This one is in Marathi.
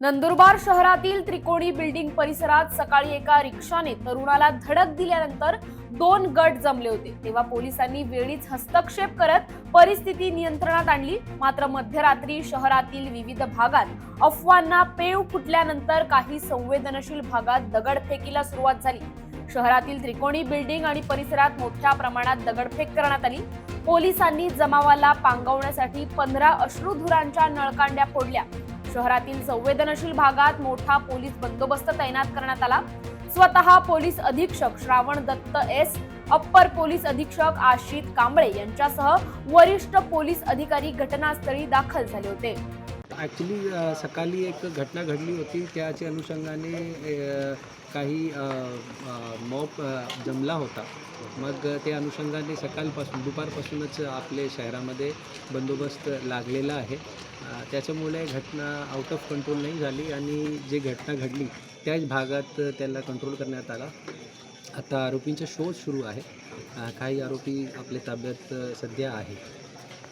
नंदुरबार शहरातील त्रिकोणी बिल्डिंग परिसरात सकाळी एका रिक्षाने तरुणाला धडक दिल्यानंतर दोन गट जमले होते. तेव्हा पोलिसांनी वेळीच हस्तक्षेप करत परिस्थिती नियंत्रणात आणली. मात्र मध्यरात्री शहरातील विविध भागात अफवांना पेव फुटल्यानंतर काही संवेदनशील भागात दगडफेकीला सुरुवात झाली. शहरातील त्रिकोणी बिल्डिंग आणि परिसरात मोठ्या प्रमाणात दगडफेक करण्यात आली. पोलिसांनी जमावाला पांगवण्यासाठी पंधरा अश्रुधुरांच्या नळकांड्या फोडल्या. शहरातील संवेदनशील भागात मोठा पोलीस बंदोबस्त तैनात करण्यात आला. स्वतः पोलीस अधीक्षक Shravan Datt S upper police अधीक्षक आशित कांबळे यांच्यासह वरिष्ठ पोलीस अधिकारी घटनास्थळी दाखल झाले होते. ॲक्च्युली सकाळी एक घटना घडली होती. त्याच्या अनुषंगाने काही मॉप जमला होता. मग त्या अनुषंगाने सकाळपासून दुपारपासूनच आपले शहरामध्ये बंदोबस्त लागलेला आहे. त्याच्यामुळे घटना आउट ऑफ कंट्रोल नाही झाली आणि जी घटना घडली त्याच भागात त्याला कंट्रोल करण्यात आला. आता आरोपींचा शोध सुरू आहे. काही आरोपी आपल्या ताब्यात सध्या आहे